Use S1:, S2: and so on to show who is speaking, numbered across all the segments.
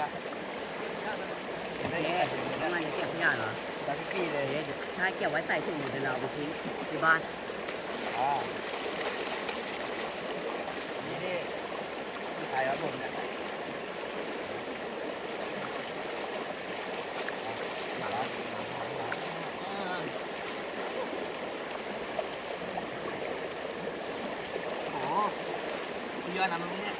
S1: ปะได้
S2: เอ๊ะทำไมจะเก็บขยะเหรอ
S1: ตาพี่กี้เลย
S2: เอ๊ะใช่เก็บไว้ใส่ถุงเดี๋ยวเราไปทิ้งที่บ้าน
S1: อ่านี่นี่ที่ขายครับผมเนี่ยมาแล้วโอ้คุณยอดนำมั้งเนี่ย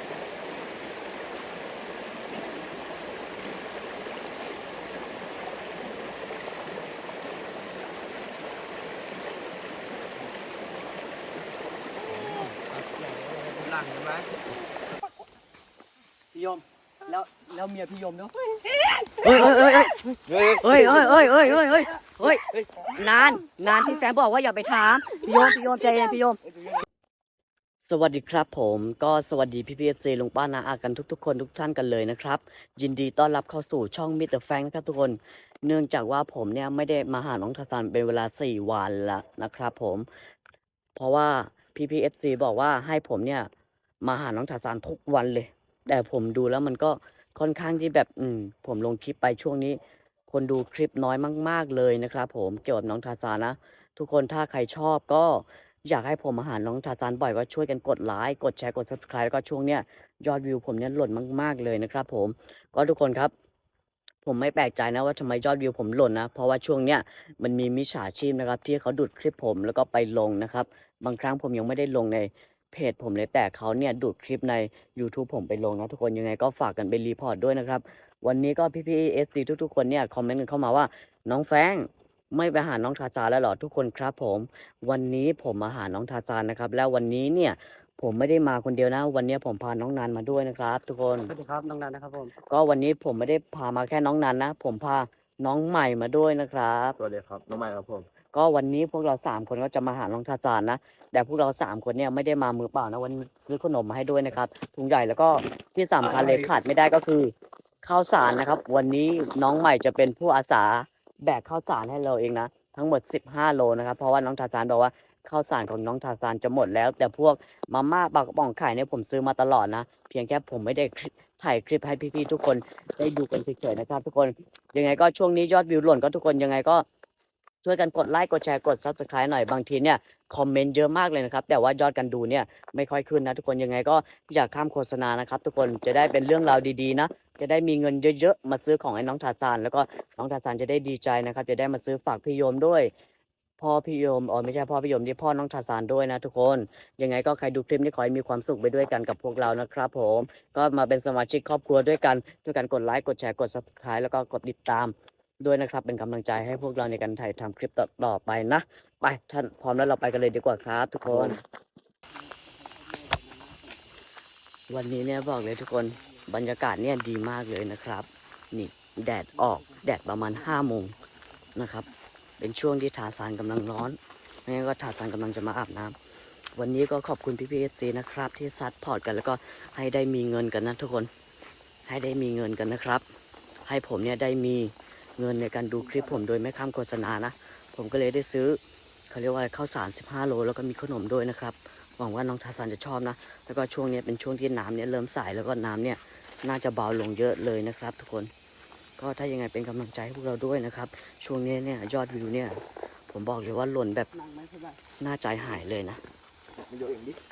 S1: หลังใช่ไหม
S2: พี่ยม แล้วแล้วเมียพี่ยมเนาะ
S1: เฮ้ย
S2: เฮ้ยเฮ้ยเฮ้ย
S1: เฮ้ย
S2: เฮ้ยเฮ้ยเฮ้ยเฮ้ยเฮ้ยเฮ้ยเฮ้ยนานนานที่แฟนบอกว่าอย่าไปถามพี่ยมพี่ยมใจเย็นพี่ยม สวัสดีครับผมก็สวัสดีพี่พีเอซีลุงป้านาอากันทุก ๆ คนทุกท่านกันเลยนะครับ ยินดีต้อนรับเข้าสู่ช่องมิเตอร์แฟงนะครับทุกคน เนื่องจากว่าผมเนี่ยไม่ได้มาหาน้องทัศนเป็นเวลา 4 วันละนะครับผม เพราะว่าพี่พีเอฟซีบอกว่าให้ผมเนี่ยมาหาน้องทัศนทุกวันเลย แต่ผมดูแล้วมันก็ค่อนข้างที่แบบอืมผมลงคลิปไปช่วงนี้ คนดูคลิปน้อยมาก ๆเลยนะครับผมเกี่ยวกับน้องทาซานนะ ทุกคนถ้าใครชอบก็อยากให้ผมมาหาน้องทาซานบ่อยก็ช่วยกันกดไลค์กดแชร์กด subscribe แล้วก็ช่วงเนี้ยยอดวิวผมเนี่ยหล่นมาก ๆเลยนะครับผมก็ทุกคนครับ ผมไม่แปลกใจนะว่าทำไมยอดวิวผมหล่นนะเพราะว่าช่วงเนี้ยมันมีมิจฉาชีพนะครับที่เขาดูดคลิปผมแล้วก็ไปลงนะครับ บางครั้งผมยังไม่ได้ลงใน เพจผมเลยแต่เขาเนี่ยดูดคลิปใน YouTube ผมไปลงนะทุกคนยังไงก็ฝากกันไปรีพอร์ตด้วยนะครับ วันนี้ก็พี่ๆเอสซีทุกๆคนเนี่ยคอมเมนต์กันเข้ามาว่า น้องแฟรงค์ไม่ไปหาน้องทาซานแล้วเหรอทุกคนครับผม วันนี้ผมมาหาน้องทาซานนะครับ แล้ววันนี้เนี่ยผมไม่ได้มาคนเดียวนะ วันนี้ผมพาน้องนันมาด้วยนะครับ ทุกคน
S3: สวัสดีครับน้องนันนะครับผม
S2: ก็วันนี้ผมไม่ได้พามาแค่น้องนันนะ ผมพาน้องใหม่มาด้วยนะครับ
S1: สวัสดีครับน้องใหม่ครับผม
S2: ก็วันนี้พวกเราสามคนก็จะมาหาน้องทาซานนะ แต่พวกเราสามคนเนี่ยไม่ได้มามือเปล่านะวันนี้ซื้อขนมมาให้ด้วยนะครับถุงใหญ่แล้วก็ที่สำคัญเลยขาดไม่ได้ก็คือข้าวสารนะครับ วันนี้น้องใหม่จะเป็นผู้อาสาแบกข้าวสารให้เราเองนะทั้งหมด 15 โลนะครับเพราะว่าน้องทาซานบอกว่าข้าวสารของน้องทาซานจะหมดแล้ว แต่พวกมาม่าปลากระป๋องไข่เนี่ยผมซื้อมาตลอดนะ เพียงแค่ผมไม่ได้ถ่ายคลิปให้พี่ๆทุกคนได้ดูกันเฉยๆนะครับ ทุกคนยังไงก็ช่วงนี้ยอดวิวหล่นก็ทุกคนยังไงก็ ช่วยกันกดไลค์กดแชร์กด subscribe หน่อยบางทีเนี่ยคอมเมนต์เยอะมากเลยนะครับ แต่ว่ายอดกันดูเนี่ยไม่ค่อยขึ้นนะทุกคนยังไงก็อย่าข้ามโฆษณานะครับ ทุกคนจะได้เป็นเรื่องราวดีๆนะ จะได้มีเงินเยอะๆ มาซื้อของให้น้องทาซาน แล้วก็น้องทาซานจะได้ดีใจนะครับ จะได้มาซื้อฝากพี่โยมด้วย พ่อพี่โยมอ๋อไม่ใช่พ่อพี่โยมที่พ่อน้องทาซานด้วยนะทุกคนยังไงก็ใครดูคลิปนี้ขอให้มีความสุขไปด้วยกันกับพวกเรานะครับ ผมก็มาเป็นสมาชิกครอบครัวด้วยกันด้วยกันกดไลค์กดแชร์กด subscribe แล้วก็กดติดตาม ด้วยนะครับ เป็นกำลังใจให้พวกเราในการถ่ายทำคลิปต่อไปนะ ไปท่านพร้อมแล้วเราไปกันเลยดีกว่าครับ ทุกคน วันนี้เนี่ยบอกเลยทุกคนบรรยากาศเนี่ยดีมากเลยนะครับ นี่แดดออกแดดประมาณห้าโมงนะครับ เป็นช่วงที่ทาซานกำลังร้อนไม่งั้นก็ทาซานกำลังจะมาอาบน้ำวันนี้ก็ขอบคุณพี่พีเอซีนะครับ ที่ซัดพอร์ตกันแล้วก็ให้ได้มีเงินกันนะทุกคน ให้ได้มีเงินกันนะครับ ให้ผมเนี่ยได้มี เงินในการดูคลิปผมโดยไม่ข้ามโฆษณานะ ผมก็เลยได้ซื้อเขาเรียกว่าข้าวสาร15 โล แล้วก็มีขนมด้วยนะครับ หวังว่าน้องทาซานจะชอบนะ แล้วก็ช่วงนี้เป็นช่วงที่น้ำเนี่ยเริ่มใสแล้วก็น้ำเนี่ยน่าจะเบาลงเยอะเลยนะครับ ทุกคน ก็ถ้ายังไงเป็นกำลังใจให้พวกเราด้วยนะครับ ช่วงนี้เนี่ยยอดวิวเนี่ย ผมบอกเลยว่าหล่นแบบ
S3: นั่งไหน้าน
S2: น่าใจหายเลยนะ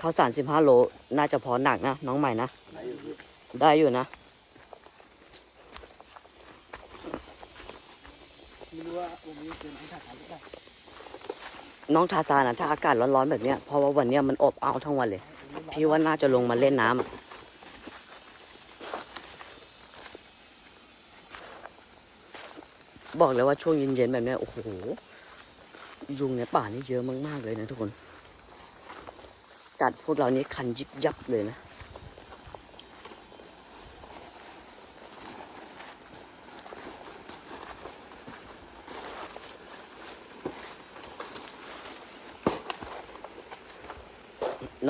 S2: ข้าวสาร15 โล น่าจะพอหนักนะน้องใหม่นะ
S1: ได้
S2: อยู่นะ
S3: ไม่รู้ ว่าวันนี้เป็นที่ถ่ายทำหรือเปล่า
S2: น้องทาซานอะถ้าอากาศร้อนๆแบบเนี้ยเพราะว่าวันเนี้ยมันอบอ้าวทั้งวันเลย พี่ว่าน่าจะลงมาเล่นน้ำอะบอกเลยว่าช่วงเย็นๆแบบเนี้ยโอ้โหยุงในป่านี่เยอะมากๆเลยนะทุกคนกัดพวกเรานี่คันยิบยับเลยนะ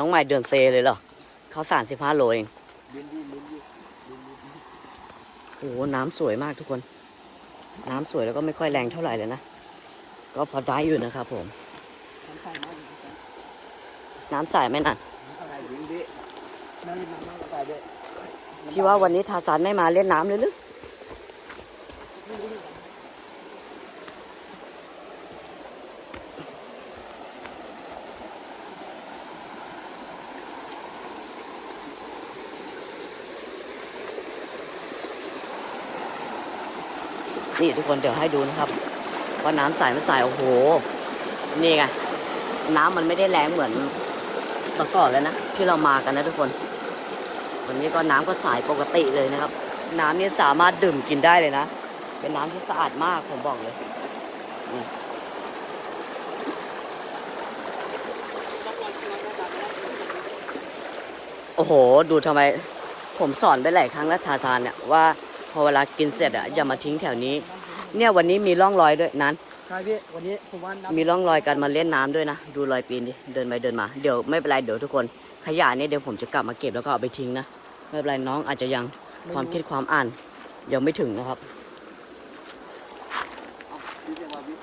S2: น้องใหม่เดินเซเลยเหรอเขาสารสิบห้าโลเอง
S1: บินดิบินดิบินดิ
S2: โอ้โหน้ำสวยมากทุกคน น้ำสวยแล้วก็ไม่ค่อยแรงเท่าไหร่เลยนะ ก็พอได้อยู่นะครับผม
S3: ทำใส่มากเลยพี่บ้าน
S2: น้ำใสไหมน่ะ
S1: อะไรบินดิ
S3: นั่งเล่นน้ำมาก
S1: ไปด้วย
S2: พี่ว่าวันนี้ทาซานไม่มาเล่นน้ำเลยหรือ
S1: ม
S2: นี่ทุกคนเดี๋ยวให้ดูนะครับ ว่าน้ำใสไม่ใสโอ้โห นี่ไงน้ำมันไม่ได้แรงเหมือนเมื่อก่อนแล้วนะที่เรามากันนะทุกคน วันนี้ก็น้ำก็ใสปกติเลยนะครับ น้ำนี่สามารถดื่มกินได้เลยนะ เป็นน้ำที่สะอาดมากผมบอกเลยนี่โอ้โห ดูทำไม ผมสอนไปหลายครั้งแล้วทาซานเนี่ยว่าพอเวลากินเสร็จอะอย่ามาทิ้งแถวนี้ เนี่ยวันนี้มีร่องรอยด้วยนั้น
S3: ใช่พี่วันนี้ผมว่าน้ำ
S2: มีร่องรอยการมาเล่นน้ำด้วยนะ ดูรอยปีนดิ เดินไปเดินมา เดี๋ยวไม่เป็นไรเดี๋ยวทุกคน ขยะเนี่ยเดี๋ยวผมจะกลับมาเก็บแล้วก็เอาไปทิ้งนะ ไม่เป็นไรน้องอาจจะยังความคิดความอ่านยังไม่ถึงนะครับ
S1: พี่เสียงมาพี่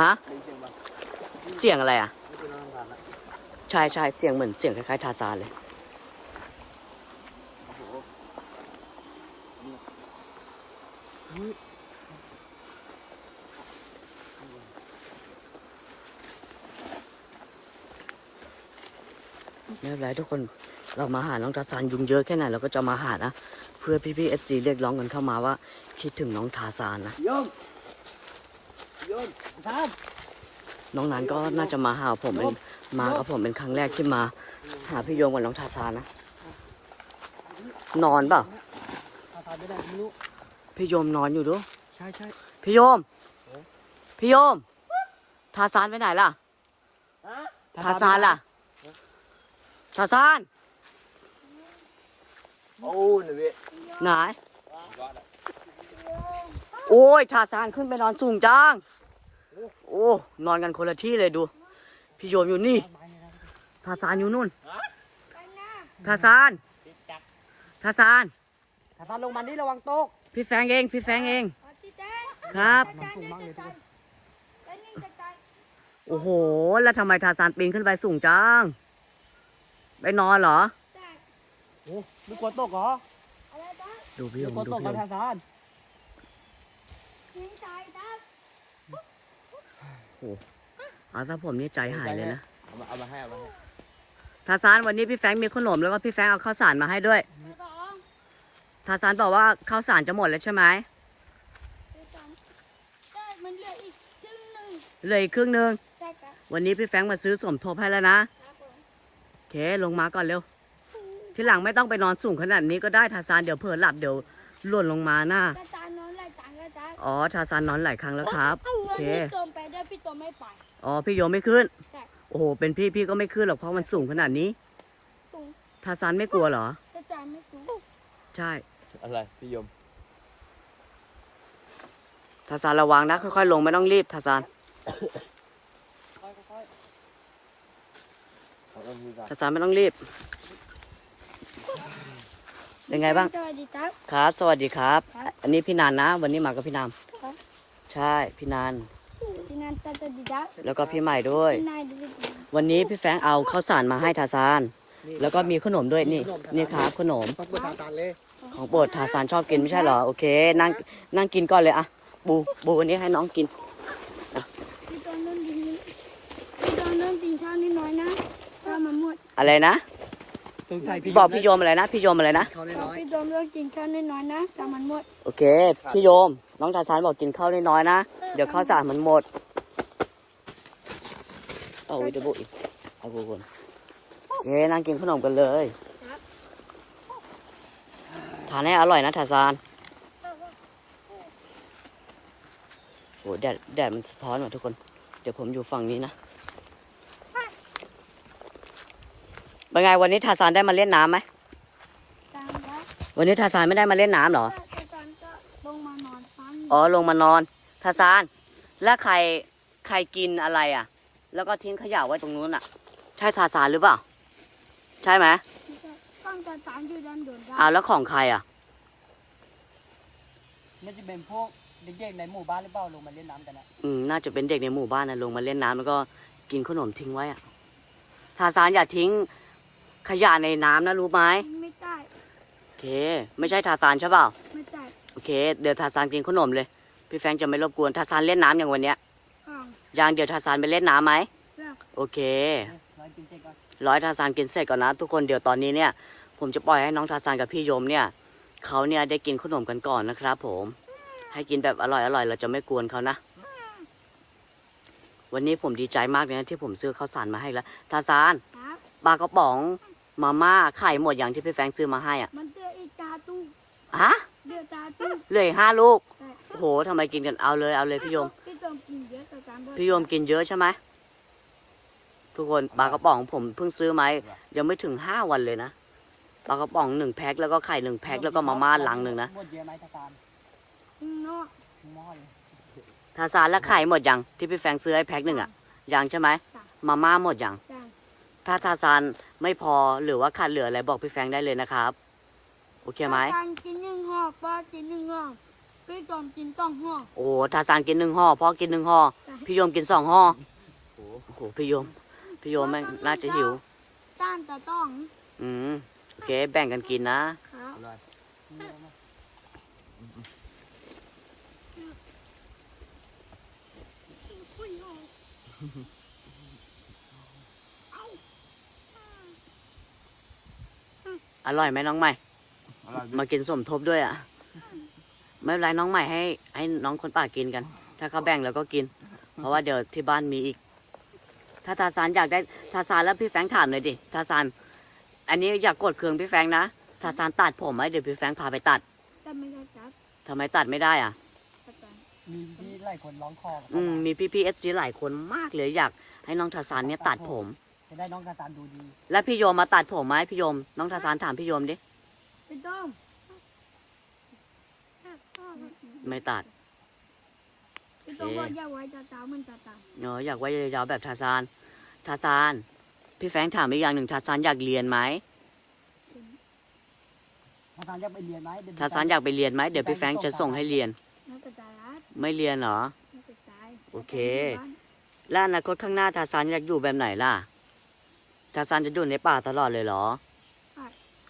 S2: ฮะ
S1: ได้เสียงมา
S2: เสียงอะไรอะ
S1: ไม่เป็นน้ำตาลละ
S2: ใช่ใช่เสียงเหมือนเสียงคล้ายๆทาซานเลย
S1: โอ้โห
S2: ไม่เป็นไรทุกคนเรามาหาน้องทาซานยุงเยอะแค่ไหนเราก็จะมาหานะ เพื่อพี่ๆเอฟซีเรียกร้องกันเข้ามาว่า คิดถึงน้องทาซานนะ
S1: โยมโยม
S3: ครับ
S2: น้องนั้นก็น่าจะมาหาผมเป็นมากับผมเป็นครั้งแรกที่มา หาพี่โยงกับน้องทาซานนะ นอนเปล่า
S3: ทาทานไม่ได้ไม่รู้
S2: พี่โยมนอนอยู่ดู
S3: ใช่ใช่
S2: พี่โยม พี่โยม ทาซานไปไหนล่ะทาซานล่ะ ทาซาน
S1: โอ้หนึ่งพี่
S2: ไหน
S1: ยอดอะ
S2: โอ้ยทาซานขึ้นไปนอนสูงจัง โอ้นอนกันคนละที่เลยดู พี่โยมอยู่นี่ทาซานอยู่นู่นทาซานทาซาน
S3: ทาทานลงมานี่ระวังตก
S2: พี่แฟงเอง พี่แฟงเอง ครับ โอ้โห แล้วทำไมทาซานปีนขึ้นไปสูงจัง ไปนอนเหรอ
S3: โอ้ไม่กลัวตกเหรอ
S2: ดูพี่โย
S3: ไม่
S2: ม
S3: กลัว
S2: ดู
S3: ตก
S2: พี่
S3: กั
S2: โย
S3: บ
S2: ม
S3: ทาทาน
S2: เอาถ้าผมนี่ใจหายเลยนะ
S1: เอามาเอามาให้เอามาให้
S2: ทาซานวันนี้พี่แฟงมีขนมแล้วก็พี่แฟงเอาข้าวสารมาให้ด้วยทาซานบอกว่าข้าวสารจะหมดแล้วใช่ไหม
S4: มันเหลืออีกครึ่งหนึ่ง
S2: เหลยครึ่งหนึง
S4: ใช่ครับ
S2: วันนี้พี่แฟงมาซื้อสมทบให้แล้วนะ
S4: ครับผม
S2: โอ เคลงมาก่อนเร็ว ทีหลังไม่ต้องไปนอนสูงขนาดนี้ก็ได้ทาซานเดี๋ยวเผลอหลับเดี๋ยวหล่นลงมาหน้า
S4: ถ้าตาน้องไหลตังก็จะ
S2: อ๋อทาซานนอนหลายครั้งแล้วครับโอเค
S4: พี่โตมไปด้วยพี่โตมไม่ไป
S2: อ๋อพี่โยมไม่ขึ้น
S4: ใช่
S2: โอ้โหเป็นพี่พี่ก็ไม่ขึ้นหรอกเพราะมันสูงขนาดนี้
S4: สูง
S2: ทาซานไม่กลัวเหรอ
S4: ถ้าตาไม่สูง
S2: ใช่
S1: อะไรพี่โยม
S2: ทาซานระวังนะค่อยๆลงไม่ต้องรีบทาซาน
S3: ค่อย
S1: เอาเอามือกัน
S2: ทาซานไม่ต้องรีบ เป็นไงบ้าง
S4: สวัสดีครับ
S2: ครับ สวัสดีครับ
S4: ครับ
S2: อันนี้พี่นานนะ วันนี้มากับพี่นาม
S4: ครับ
S2: ใช่ พี่นาน
S4: ที่นั่นตาจะดีครับ
S2: แล้วก็พี่ใหม่ด้วย
S4: ที่นายดูดี
S2: วันนี้พี่แฟรงค์เอาข้าวสารมาให้ทาซาน แล้วก็มีขนมด้วยนี่ นี่ครับขนม
S3: ๆต้องเปิดทาทานเลย
S2: ของโปรดทาซานชอบกินไม่ใช่เหรอ โอเค นั่งนั่งกินก่อนเลยอะบูบูอันนี้ให้น้องกิน
S4: พี่โตมเริ่มกินนี้พี่โตมเริ่มกินข้าวนิดน้อยนะถ้ามันหมด
S2: อะไรนะ
S3: สงสัยพี่
S2: บอกพี่โยมอะไรนะ พี่โยมอะไรนะ
S3: เขา
S4: บ
S3: น้
S4: อก
S3: อย
S4: พี่โตมเริ่มกินข้าวนิดน้อยนะถ้ามันหมด
S2: โอเค พี่โยม น้องทาซานบอกกินข้าวน้อยๆนะ เดี๋ยวข้าวสารมันหมดเอาอีกเดี๋ยวบุอีกเอาบุคนโอเคนั่งกินขนมกันเลยทานให้อร่อยนะทาซานโอ้แดดแดดมันสะท้อนว่ะทุกคน เดี๋ยวผมอยู่ฝั่งนี้นะ เป็นไงวันนี้ทาซานได้มาเล่นน้ำไหม
S4: ตามครับ
S2: วันนี้ทาซานไม่ได้มาเล่นน้ำเหรอ
S4: ถ้าตอนก็ลงมานอนฟัง
S2: อ๋อลงมานอนทาซาน แล้วใครใครกินอะไรอะ แล้วก็ทิ้งขยะไว้ตรงนู้นอะ ใช่ทาซานหรือเปล่า ใช่ไหม
S4: ก้อนกระตามอยู่ด้านบนค
S2: อ้า
S4: รับ
S2: วแล้วของใครอะ
S3: น่าจะเป็นพวกเด็กๆในหมู่บ้านหรือเปล่าลงมาเล่นน้ำกันนะ
S2: อืมน่าจะเป็นเด็กในหมู่บ้านนะลงมาเล่นน้ำแล้วก็กินขนมทิ้งไว้อะทาซานอย่าทิ้ง ขยะในน้ำนะรู้ไหม
S4: ไม่ได้
S2: โอเค ไม่ใช่ทาซานใช่เปล่า
S4: ไม่ได้
S2: โอเค เดี๋ยวทาซานกินขนมเลย พี่แฟรงค์จะไม่รบกวนทาซานเล่นน้ำอย่างวันเนี้ย
S4: อ้าว
S2: ยังเดี๋ยวทาซานไปเล่นน้ำไหม
S4: แล้ว
S2: โอเค
S3: น้อยกินเจ๊ก่อน
S2: ร้อยทาซานกินเสร็จก่อนนะ ทุกคนเดี๋ยวตอนนี้เนี่ย ผมจะปล่อยให้น้องทาซานกับพี่โยมเนี่ยเขาเนี่ยได้กินขนมกันก่อนนะครับผม ให้กินแบบอร่อยอร่อยเราจะไม่กวนเขานะ วันนี้ผมดีใจมากเลยนะที่ผมซื้อข้าวสารมาให้แล้วทาซาน
S4: ครับ
S2: ปลากระป๋อง มาม่าไข่หมดอย่างที่พี่แฟรงค์ซื้อมาให้อะ
S4: มันเดือดอีกตาตู้
S2: ฮะ
S4: เดือดตาตู้
S2: เหลืออกห้าลูก
S4: แต่
S2: โอ้โหทำไมกินกันเอาเลยเอาเลยพี่โยม
S4: พี่โยมกินเยอะแต่จานบ่อย
S2: พี่โยมกินเยอะใช่ไหมทุกคนปลากระป๋องผมเพิ่งซื้อมายังไม่ถึงห้าวันเลยนะปลากระป๋องหนึ่งแพ็คแล้วก็ไข่หนึ่งแพ็คแล้วก็มาม่าลังหนึ่งนะ
S3: หมดเยอะไหมตาตาม
S4: เนาะ
S3: หม้อเลย
S2: ทาซานแล้วไข่หมดยังที่พี่แฟรงค์ซื้อให้แพ็คหนึ่งอะยังใช่ไหมมาม่าหมดยัง
S4: จ้ะ
S2: ถ้าทาซานไม่พอหรือว่าขาดเหลืออะไรบอกพี่แฟรงค์ได้เลยนะครับ โอเคไหม
S4: การกินหนึ่งห่อป้ากินหนึ่งห่อพี่โยมกินต้องห่อ
S2: โอ้ทาซานกินหนึ่งห่อพ่อกินหนึ่งห่อ
S4: จ้ะ
S2: พี่โยมกินสองห่อ
S1: โอ้โห
S2: โอ้โหพี่โยม พี่โยมแม่งน่าจะหิว
S4: จ้านจะต้อง
S2: อืมโอเค แบ่งกันกินนะ
S4: ครับ
S1: อ อย
S3: เยอะมาก
S2: อร่อยไหมน้องใหม่
S1: อร่อย
S2: มากินสมทบด้วยอะ ไม่เป็นไรน้องใหม่ให้ให้น้องคนป่ากินกัน ถ้าเขาแบ่งแล้วก็กิน เพราะว่าเดี๋ยวที่บ้านมีอีก ถ้าทาซานอยากได้ทาซานแล้วพี่แฟรงค์ถามหน่อยดิทาซานอันนี้อยากกดเครื่องพี่แฟรงค์นะทาซานตัดผมไหมเดี๋ยวพี่แฟรงค์พาไปตัด
S4: แต่ไม่ได้จับ
S2: ทำไมตัดไม่ได้อะ
S4: อาจารย์
S3: มีพี่หลายคนร้องคอกับ
S2: อืมมีพี่พีเอสจีหลายคนมากเลยอยากให้น้องทาซานเนี่ยตัดผม
S3: จะได้น้องตาตามดูดี
S2: แล้วพี่โยมมาตัดผมไหมพี่โยม น้องทาซานถามพี่โยมดิ
S4: พี่โต้ม
S2: ไม่ตัด
S4: พี่โต้มบอกอย่าไว้ตาตามันตาตา
S2: เนาะอยากไว้ยาวๆแบบทาซานทาซาน พี่แฟรงค์ถามอีกอย่างหนึ่งทาซานอยากเรียนไหม
S3: ตาตามอยากไปเรียนไหมเดี๋ยว
S2: ทาซานอยากไปเรียนไหมเดี๋ยวพี่แฟรงค์จะส่งให้เรียน
S4: นักกระจายรัด
S2: ไม่เรียนเหรอ
S4: นักกระจาย
S2: โอเค แล้วอนาคตข้างหน้าทาซานอยากอยู่แบบไหนล่ะ ทาซานจะอยู่ในป่าตลอดเลยเหรอ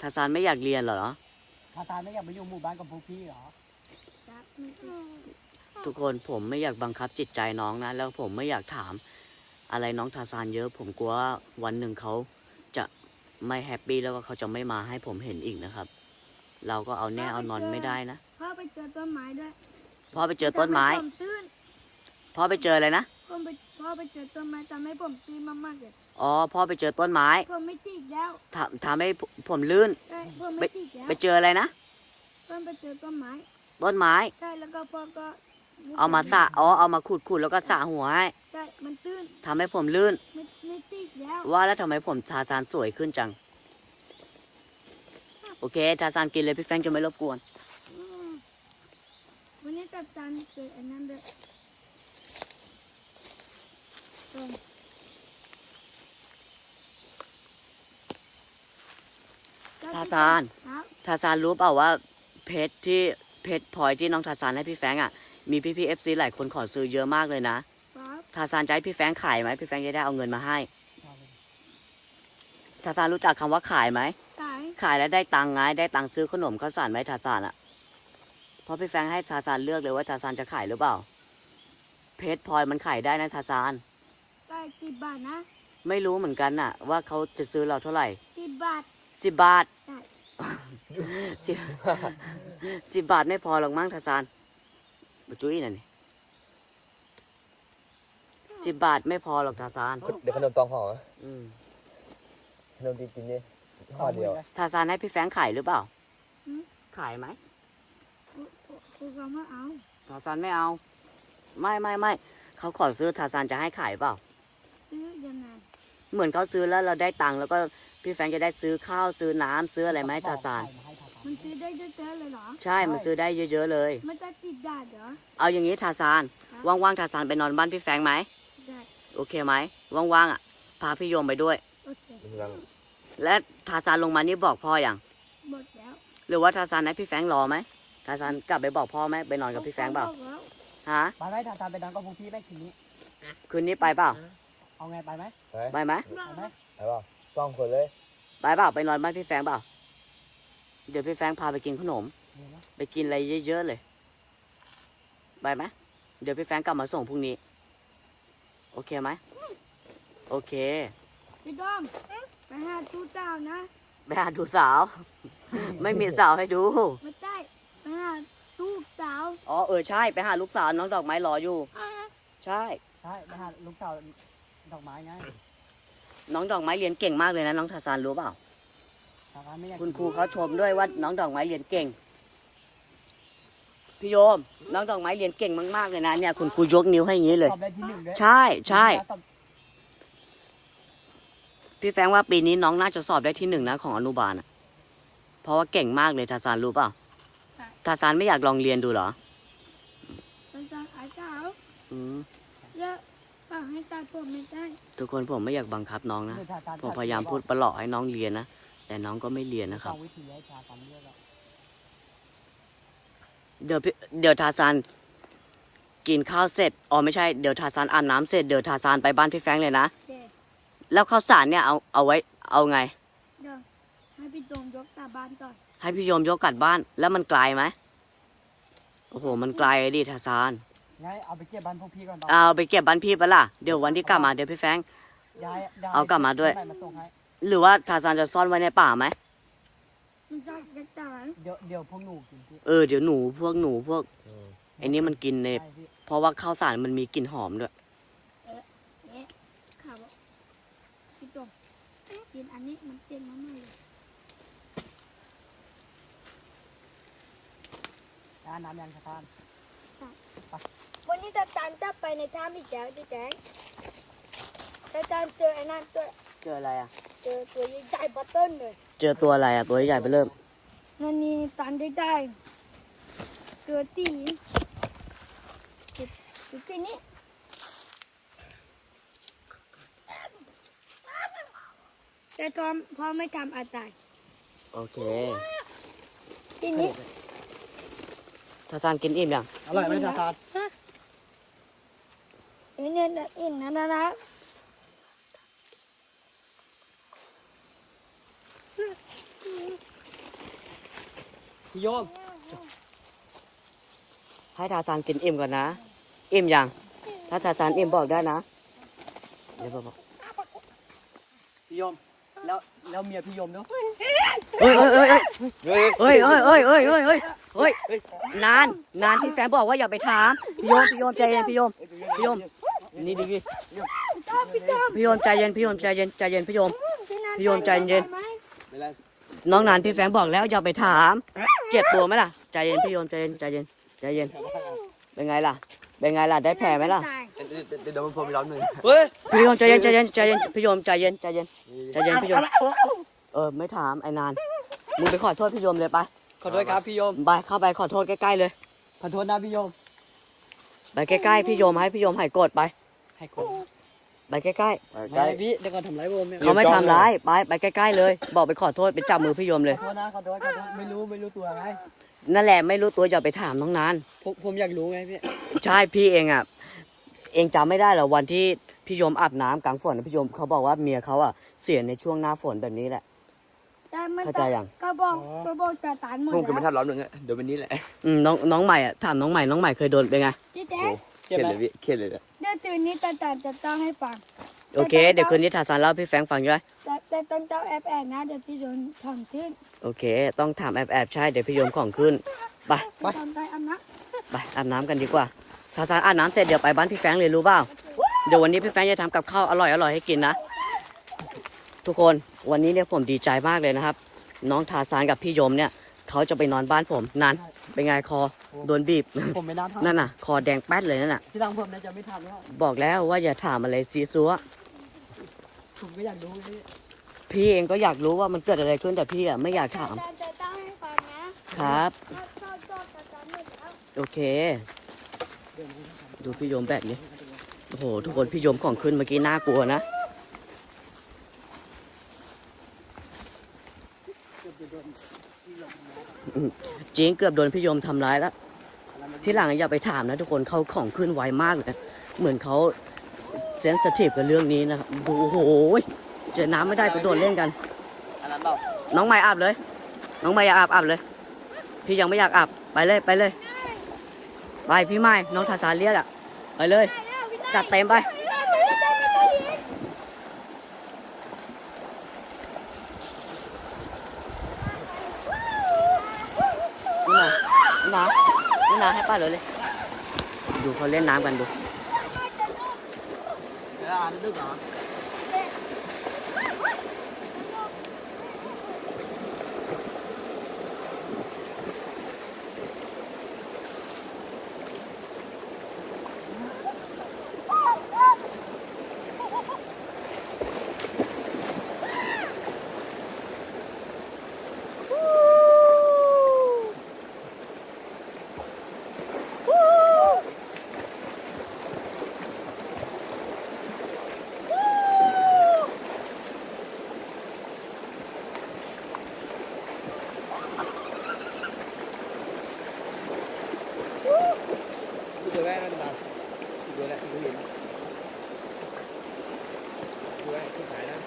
S2: ทาซานไม่อยากเรียนเหรอ
S3: ตาตามไม่อยากไปอยู่หมู่บ้านกับพวกพี่เหรอ
S4: จับไม่ติด
S2: ทุกคนผมไม่อยากบังคับจิตใจน้องนะ แล้วผมไม่อยากถามอะไรน้องทาซานเยอะ ผมกลัวว่าวันหนึ่งเขาจะไม่แฮปปี้แล้วก็เขาจะไม่มาให้ผมเห็นอีกนะครับ เราก็เอาแน่เอานอนไม่ได้นะ
S4: พ่อไปเจอต้นไม้ด้วย
S2: พ่อไปเจอต้นไม้
S4: ทำให้ผมตื้น
S2: พ่อไปเจออะไรนะ
S4: ผม ไปพ่อไปเจอต้นไม้ทำให้ผมตื้นมากๆเลย
S2: อ๋อพ่อไปเจอต้นไม้
S4: ผมไม่ติดแล้ว
S2: ทำทำให้ผมลื่น
S4: ใช่ผมไม่ติดแล้ว
S2: ไปเจออะไรนะ
S4: ผมไปเจอต้นไม้
S2: ต้นไม้
S4: ใช่แล้วก็พ่อก็
S2: เอามาสระอ๋อเอามาขูดขูดแล้วก็สระหัวให้
S4: ใช่มันตื้น
S2: ทำให้ผมลื่น
S4: ไม่ไม่ติดแล้ว
S2: ว่าแล้วทำไมผมทาซานสวยขึ้นจัง โอเคทาซานกินเลยพี่แฟรงค์จะไม่รบกวน
S4: อืมวันนี้ตัดจานเจออันนั้นด้วยต้ม
S2: ทาซาน
S4: ครับ
S2: ทาซานรู้เปล่าว่าเพชรที่เพชรพลอยที่น้องทาซานให้พี่แฟรงค์อะ มีพี่พีเอฟซีหลายคนขอซื้อเยอะมากเลยนะ
S4: ครับ
S2: ทาซานจะให้พี่แฟรงค์ขายไหมพี่แฟรงค์จะได้เอาเงินมาให้
S3: เอาเลย
S2: ทาซานรู้จักคำว่าขายไหม
S4: สาย
S2: ขายแล้วได้ตังค์ไง ได้ตังค์ซื้อขนมข้าวสารไหมทาซานอะ เพราะพี่แฟรงค์ให้ทาซานเลือกเลยว่าทาซานจะขายหรือเปล่า เพชรพลอยมันขายได้นะทาซาน
S4: ได้สิบบาทนะ
S2: ไม่รู้เหมือนกันน่ะ ว่าเขาจะซื้อเราเท่าไหร่
S4: สิบบาท
S2: สิบบาท
S4: ได้
S2: สิบสิบบาทไม่พอหรอกมั้งทาซานบจุ้ยน่ะนี่สิบบาทไม่พอหรอกทาซาน
S1: เดี๋ยวขนมตองห่อ
S2: อืม
S1: ขนมจริงๆนี่ห่อเดียว
S2: ทาซานให้พี่แฟรงค์ขายหรือเปล่าขายไหม
S4: ครูก็ไม่เอา
S2: ทาซานไม่เอา ไม่ไม่ไม่เขาขอซื้อทาซานจะให้ขายเปล่า
S4: ซื้อยังไง
S2: เหมือนเขาซื้อแล้วเราได้ตังค์แล้วก็พี่แฟรงค์จะได้ซื้อข้าวซื้อน้ำซื้ออะไรไหมาให้ทาซาน
S3: เอไข่มให้ทาซาน
S4: มันซื้อได้เยอะๆเลยเหรอ
S2: ใช่มันซื้อได้เยอะ ๆ เลย
S4: มันจะติดบาทเหรอ
S2: เอาอย่างนี้ทาซาน
S4: ครับ
S2: ว่างๆทาซานไปนอนบ้านพี่แฟรงค์ไหม
S4: ได้
S2: โอเคไหมว่างๆอะพาพี่โยมไปด้วย
S4: โอเค
S1: ยัง
S2: และทาซานลงมานี่บอกพ่ออย่าง
S4: หมดแล้ว
S2: หรือว่าทาซานให้พี่แฟรงค์รอไหมทาซานกลับไปบอกพ่อไหมไปนอนกับพี่แฟรงค์เปล่า
S4: บอกแล้ว
S2: ฮะ
S3: ไปไหมตาตามไปนอนกับพวกพี่ไหมคืนนี้
S2: คืนนี้ไปเปล่า
S3: เอาไงไปไหม
S1: ไป
S2: ไปไหม
S3: ไปไหม
S1: ไปเปล่าสองคนเลย
S2: ไปเปล่าไปนอนบ้านพี่แฟรงค์เปล่า เดี๋ยวพี่แฟรงค์พาไปกินขนม
S3: เดี๋ยวนะ
S2: ไปกินอะไรเยอะๆเลย ไปไหมเดี๋ยวพี่แฟรงค์กลับมาส่งพรุ่งนี้ โอเคไหมโอเค
S4: พี่ต้อมไปหาตู้เจ้านะ
S2: ไปหาดูสาว ไม่มีสาวให้ดู
S4: ไม่ได้ไปหาลูกสาว
S2: อ๋อเออใช่ไปหาลูกสาวน้องดอกไม้รออยู่
S4: อ่า
S2: ใช่
S3: ใช่ไปหาลูกสาว ดอกไม้ไง
S2: น้องดอกไม้เรียนเก่งมากเลยนะน้องทาซานรู้เปล่า
S3: ทางร้านไม่อยาก
S2: คุณครูเขาชมด้วยว่าน้องดอกไม้เรียนเก่ง พี่โยม น้องดอกไม้เรียนเก่งมากๆเลยนะเนี่ยคุณครูยกนิ้วให้อย่างนี้เลย
S3: สอบได้ที่หนึ่งด้วย
S2: ใช่ใช่
S3: สอบ
S2: พี่แฟรงค์ว่าปีนี้น้องน่าจะสอบได้ที่หนึ่งนะของอนุบาลอะเพราะว่าเก่งมากเลยทาซานรู้เปล่าทาซานไม่อยากลองเรียนดูเหรอ
S4: เป็นตาอาสาว
S2: อืม
S4: แล้วฝากให้ตาผมไม่ได้
S2: ทุกคนผมไม่อยากบังคับน้องนะ
S3: เดี๋ยวททน
S2: ผมพยายามพูดประหลอกให้น้องเรียนนะ แต่น้องก็ไม่เรียนนะค
S3: ส
S2: รั
S3: อบงวิธีให้ชาตามเรื่องแล้ว
S2: เดี๋ยวพี่เดี๋ยวทาซานกินข้าวเสร็จ อ๋อไม่ใช่ เดี๋ยวทาซานอาบน้ำเสร็จ เดี๋ยวทาซานไปบ้านพี่แฟรงค์เลยนะ
S4: เด็ก
S2: แล้วข้าวสารเนี่ยเอาเอาไว้เอาไง
S4: เดี๋ยวให้พี่โดมยกตาบ้านก่อน
S2: ให้พี่โยมยกกลัดบ้าน แล้วมันไกลไหม โอ้โห มันไกลดิทาซาน
S3: งั้นเอาไปเก็บบ้านพวกพี่ก่อนต่อ
S2: เอาไปเก็บบ้านพี่ปะล่ะเดี๋ยววันที่กลับมาเดี๋ยวพี่แฟรงค์
S3: ย้ายย้ย
S2: เอากลับมาด้วย
S3: ใหมาส่งให้
S2: หรือว่าทาซานจะซ่อนไว้ในป่าไหม
S4: มันจะกระจาย
S3: เดี๋ยวเดี๋ยวพวกหนูกินพี่
S2: เออเดี๋ยวหนูพวกหนูพวก
S1: อืม
S2: ไอ้นี่มันกินใน
S3: ใช่พี่
S2: เพราะว่าข้าวสารมันมีกลิ่นหอมด้วย
S4: เนี่ยข่าวบอกพี่โดมกินอันนี้มันเจ๋งมากๆเลย
S3: อ่าน้ำยังสะพาน
S4: วันนี้ตาตานจะไปในถ้ำอีกแล้วพี่แจ๊คตาตานเจอไอ้นั่นตัว
S2: เจออะไรอะ
S4: เจอตัวใหญ่ๆบัตเติ้ลเลย
S2: เจอตัวอะไรอะ ตัวใหญ่ไปเริ่ม
S4: นั่นนี่ตันได้ได้เกิดตีจุดจุดที่นี้แต่ทอมพ่อไม่ทำอะไร
S2: โอเค
S4: ที่นี้
S2: ทาซานกินอิ่มยัง
S3: อร่อยไหมสะพาน
S4: เอ็นเนี่ยนะอินนะนะนะ
S3: พี่โยม
S2: ให้ทาซานกินอิ่มก่อนนะ อิ่มยัง ถ้าทาซานอิ่มบอกได้นะ เดี๋ยวบอก
S3: พี่โยม แล้วแล้วเมียพี่โยมเนาะ
S2: เฮ้ยเฮ้ยเฮ้ย
S1: เฮ้ย
S2: เฮ้ยเฮ้ยเฮ้ยเฮ้ยเฮ้ยเฮ้ยเฮ้ยเฮ้ยนานนานพี่แฟนบอกว่าอย่าไปถามพี่โยมพี่โยมใจเย็นพี่โยมพี่โยม นี่ดิพี่
S4: ตามพี่ตาม
S2: พี่โยมใจเย็นพี่โยมใจเย็นใจเย็นพี่โยม
S4: พี่นัน
S2: พี่โยมใจเย็น
S4: ไปไหม
S1: ไม่ไร
S2: น้องนานพี่แฟงบอกแล้วอย่าไปถาม เจ็บตัวไหมล่ะใจเย็นพี่โยมใจเย็นใจเย็นใจเย็น เป็นไงล่ะ เป็นไงล่ะได้แผลไหมล่ะ
S4: ตาย
S1: เดี๋ยวเดี๋ยวเดี๋ยวมันพรมร้อนหนึ่ง
S3: เฮ้ย
S2: พี่โยมใจเย็นใจเย็นใจเย็นพี่โยมใจเย็นใจเย็นใจเย็นพี่โยมเออไม่ถามไอ้นานมึงไปขอโทษพี่โยมเลยไป
S3: ขอโทษครับพี่โยม
S2: ไปเข้าไปขอโทษใกล้ๆเลย
S3: ขอโทษนะพี่โยม
S2: ไปใกล้ๆพี่โยมให้พี่โยมหายโกรธไป
S3: ให้คน
S2: ไปใกล้
S3: ไม่ได้พี่เดี๋ยวก่อนทำร้ายผมเนี่ย
S2: ๆ เขาไม่ทำร้ายไปไปใกล้ๆเลย บอกไปขอโทษไปจับมือพี่โยมเลย
S3: ขอโทษนะขอโทษขอโทษไม่รู้ไม่รู้ตัวไง
S2: นั่นแหละไม่รู้ตัวอย่าไปถามน้องนาน
S3: ผมผมอยากรู้ไงพี่
S2: ใช่พี่เองอะ เองจำไม่ได้เหรอวันที่พี่โยมอาบน้ำกลางฝนพี่โยมเขาบอกว่าเมียเขาอะเสียในช่วงหน้าฝนแบบนี้แหละ
S4: แต่มัน
S2: เข้าใจยัง
S4: ก็บอกก็บอกตาตานหมด
S1: พรมจะไม่
S4: แล้ว
S1: ทำร้อนหนึ่งอะเดี๋ยววันนี้แหละ
S2: อืมน้องน้องใหม่อะถามน้องใหม่น้องใหม่เคยโดนเป็นไง
S4: พี่แจ๊ค
S3: เจ็บ
S1: เข็ด
S3: ไหม
S1: เลยพี่เข็ดเลยเนี่ย
S4: เดี๋ยวตื่นนี้ตาตานจะต้องให้ฟัง
S2: โอเค เดี๋ยวคืนนี้ทาซานเล่าให้พี่แฟรงค์ฟังด้วย
S4: แต่แต่ต้องเจ้าแอบแอบนะเดี๋ยวพี่โดนทำขึ้น
S2: โอเค ต้องถามแอบแอบๆใช่ เดี๋ยวพี่โยมของขึ้น ไป
S4: ไปทำไปอาบน้
S2: ไปอาบน้ำกันดีกว่าทาซานอาบน้ำเสร็จเดี๋ยวไปบ้านพี่แฟรงค์เลยรู้เปล่า เดี๋ยววันนี้พี่แฟรงค์จะทำกับข้าวอร่อยอร่อยให้กินนะ ทุกคนวันนี้เนี่ยผมดีใจมากเลยนะครับ น้องทาซานกับพี่โยมเนี่ย เขาจะไปนอนบ้านผมนานเป็นไงคอโดนบีบ
S3: ผมไม่น่าทำ
S2: นั่นน่ะ คอแดงแป๊ดเลยนั่นน่ะ
S3: ที่หลังผมน่าจะไม่ทำแล้ว
S2: บอกแล้วว่าอย่าถามอะไรซีซัว
S3: ผมก็อยากรู้ไงพี่
S2: พี่เองก็อยากรู้ว่ามันเกิดอะไรขึ้นแต่พี่อะไม่อยากำถาม
S4: แต่จะต้องให้ฟังนะครับถ้าถ้าชอบตาตานหมดแล้ว
S2: โอเค ดูพี่โยมแบบนี้โอ้โหทุกคนพี่โยมของขึ้นเมื่อกี้น่ากลัวนะ จริงเกือบโดนพี่โยมทำร้ายแล้ว ที่หลังอย่าไปถามนะทุกคนเขาของขึ้นไวมากเลยเหมือนเขาเซนสทีฟกับเรื่องนี้นะครับดูโอ้โหเจอน้ำไม่ได้ไปโดดเล่นกัน
S3: น้
S2: องใหม่อาบเลย น้องใหม่อยากอาบอาบเลย พี่ยังไม่อยากอาบไปเลยไปเลย ไปพี่ใหม่น้องทาสาเรียกอะ ไปเลย จัดเต็มไป นี่นะนี่นะ พี่นาให้ป้า เลยเลย ดูเขาเล่นน้ำกันดู
S1: เวลาดึกเหรอ ดูแลนั่นบ้างดูแลดูเห็นดูแลที่ขายนะ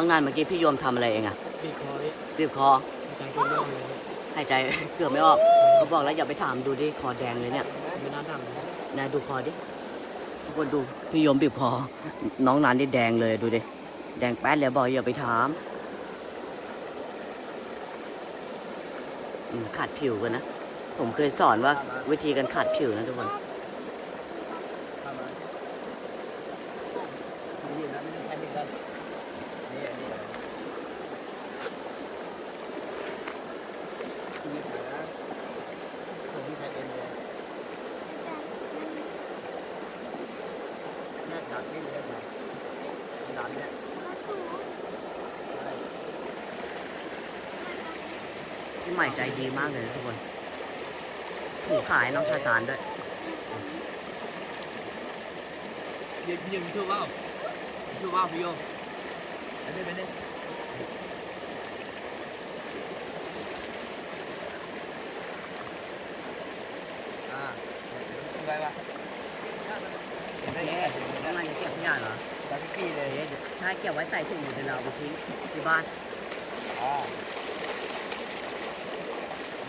S2: น้องนานเมื่อกี้พี่โยมทำอะไรเองอะ
S3: บีบคอนี่
S2: บีบคอ
S3: ใจเป็นเรื่องเลย
S2: หายใจ เกือบไม่ออกเขาบอกแล้วอย่าไปถามดูดิคอแดงเลยเนี่ย
S3: ไม่น่าทำนะ
S2: นายดูคอดิทุกคนดูพี่โยมบีบคอน้องนานนี่แดงเลยดูดิแดงแป๊ดเลยบอกอย่าไปถามอืมขาดผิวกันนะ ผมเคยสอนว่าวิธีการขาดผิวนะทุกคน
S1: ทำอะไรนี่นะไม่ต้องใช้มีดกันนี่นี่นี่ขายนะผมที่ใช้เองเลยแม่ดัดนี่เลยครับดัดเนี่ย
S2: พี่ให ม่ใจดีมากเลยนะทุกคนถูกขายน้องชาจานด้วย
S1: ยืนยืนชื่อว่าวชื่อว่าวพี่โยไปเลยไปเลยอ่าชื่ออะไรวะเห็นได้ยังไง
S2: น้องนานจะเก็บขยะเหรอ
S1: ตาพี่กี้เลย
S2: เดี๋ยวใช่เก็บไว้ใส่ถุงเดี๋ยวเราเอาไปทิ้งที่บ้าน
S1: อ่า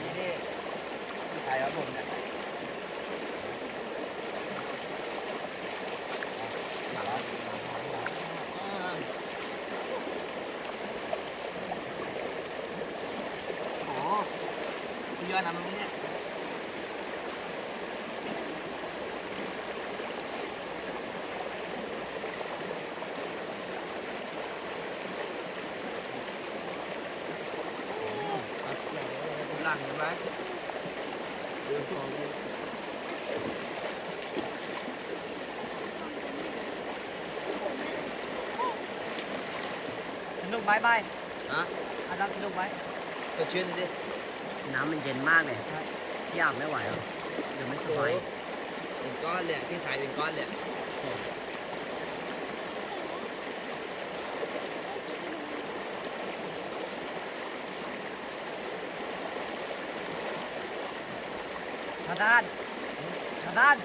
S1: นี่นี่ ที่ขายครับผมเนี่ยมาแล้วมาแล้วอ่าโอ้คุณยอดทำมันเนี่ย หลังใช่ไหมเดือดสอง
S3: สนุ กไหมบาย
S1: ฮะ
S3: อาจารย์สนุกไหม
S1: ก็ชื่นดิ
S2: น้ำมันเย็นมากเลยพี่อาบไม่ไหวหรอเดี๋ยวไม่สบาย
S1: เป็นก้อนเลยที่ขายเป็นก้อนเลย
S3: อาจารย์อาจารย์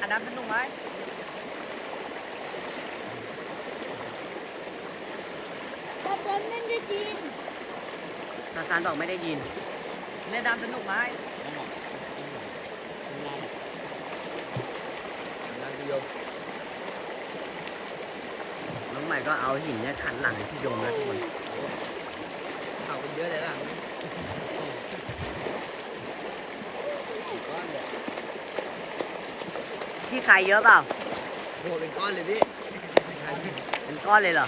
S3: อาจารย์สนุกไหม
S4: แต่ผมไม่ได้ ยิน
S2: ชาจานบอกไม่ได้ยิน
S3: เล่นน้ำสนุกไหม
S1: นั่นพี่โยม
S2: น้องใหม่ก็เอาหินเนี่ยขันหลังให้พี่โยมแล้วทุกคน
S1: ข่าวเป็นเยอะเลยหลังก้อนเลย
S2: พี่ขายเยอะเปล่า
S1: โหเป็นก้อนเลยพี่
S2: เป็นก้อนเลยเหรอ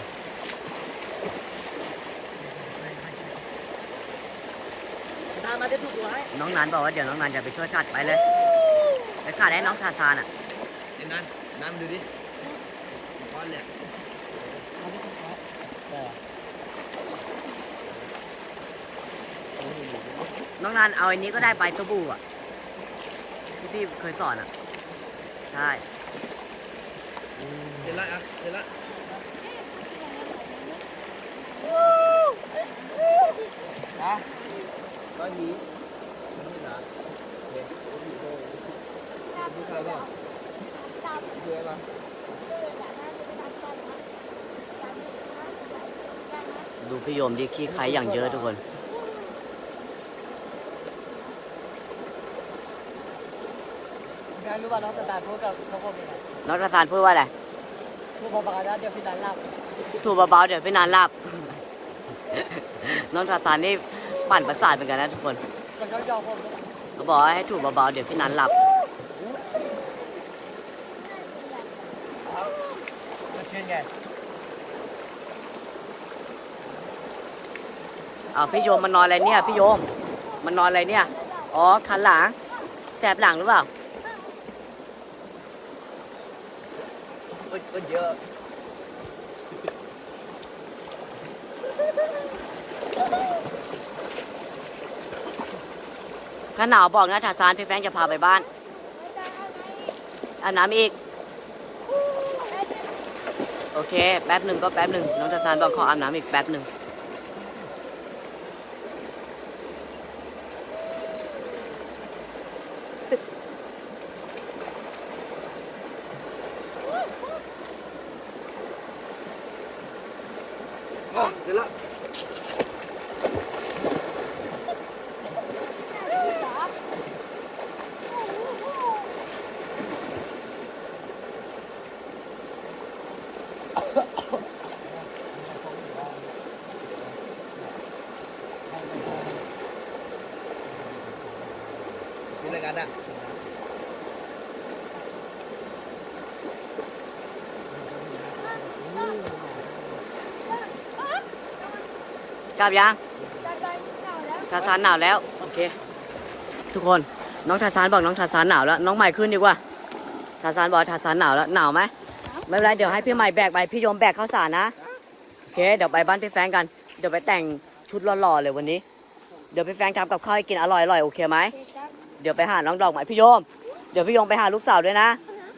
S3: อาจารย์มาได้ถูกหัวให้
S2: น้องนันบอกว่าเดี๋ยวน้องนันจะไปช่วยชัดไปเลยไปขาดให้น้องชาซานอะ
S1: ไอ้นั่นนั่นดูดิก้อนเลย
S3: มาได้ถูกหัวแต่
S2: น้องนันเอาอันนี้ก็ได้ไปตัวบูอะที่พี่เคยสอนอะใช่
S1: เสร็จละอะเสร็จละนะก้อนนี้นี่นะเห็นดูใครบ้างดูอะไรบ้าง
S2: ดูพี่โยมดิขี้ใครอย่างเยอะทุกคน
S3: งานรู้ป่ะน้องอาจารย์พูดกับพวกผมยังไง
S2: น้องชาซานพูดว่าอะไร
S3: พูดพอปากกาเดี๋ยวพี่นันหลับ
S2: ถูกเบาๆเดี๋ยวพี่นันหลับ
S4: เน้
S2: องทาซานนี่ ปั่นประสาทเหมือนกันนะทุกคน
S3: มันก็ยอมผม
S2: เขาบอกให้ถูเบาๆเดี๋ยวพี่นันหลับ
S3: มันชื่นไง
S2: อ้าพี่โยมมันนอนอะไรเนี่ยพี่โยมมันนอนอะไรเนี่ยอ๋อคันหลังแสบหลังหรือเปล่า
S3: เยอะ
S2: ถ้าหนาวบอกนะทาซานพี่แฟงจะพาไปบ้าน
S4: อา
S2: บน้ำอีก โอเค แป๊บหนึ่งก็แป๊บหนึ่งน้องทาซานบอกขออาบน้ำอีกแป๊บหนึ่ง
S1: เป็
S3: นอะไรกันอะ
S2: กลับยัง
S4: อาจานาวแล้ว
S2: ทาซานหนาวแล้ว โอเค ทุกคน น้องทาซานบอกน้องทาซานหนาวแล้ว น้องใหม่ขึ้นดีกว่า ทาซานบอกทาซานหนาวแล้ว หนาวไหม ไม่เป็นไร เดี๋ยวให้พี่ใหม่แบกไป พี่โยมแบกข้าวสารนะ โอเค เดี๋ยวไปบ้านพี่แฟงกัน เดี๋ยวไปแต่งชุดหล่อๆเลยวันนี้ เดี๋ยวพี่แฟงทำกับข้าวให้กินอร่อยๆ โอเคไหม
S4: เดี๋
S2: ยวไปหาน้องดอกใหม่พี่โยม เดี๋ยวพี่โยมไปหาลูกสาวด้วยนะ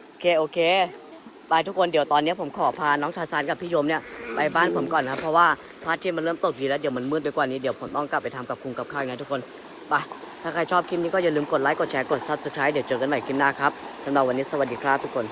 S2: โอเคโอเคไปทุกคนเดี๋ยวตอนนี้ผมขอพาน้องทาซานกับพี่โยมเนี่ยไปบ้านผมก่อนนะเพราะว่าพระอาทิตย์มันเริ่มตกดีแล้วเดี๋ยวมันมืดไปกว่านี้เดี๋ยวผมต้องกลับไปทำกับคุงกับข้าวไงทุกคนไปถ้าใครชอบคลิปนี้ก็อย่าลืมกดไลค์กดแชร์กดซับสไครต์เดี๋ยวเจอกันใหม่คลิปหน้าครับสำหรับวันนี้สวัสดีครับทุกคน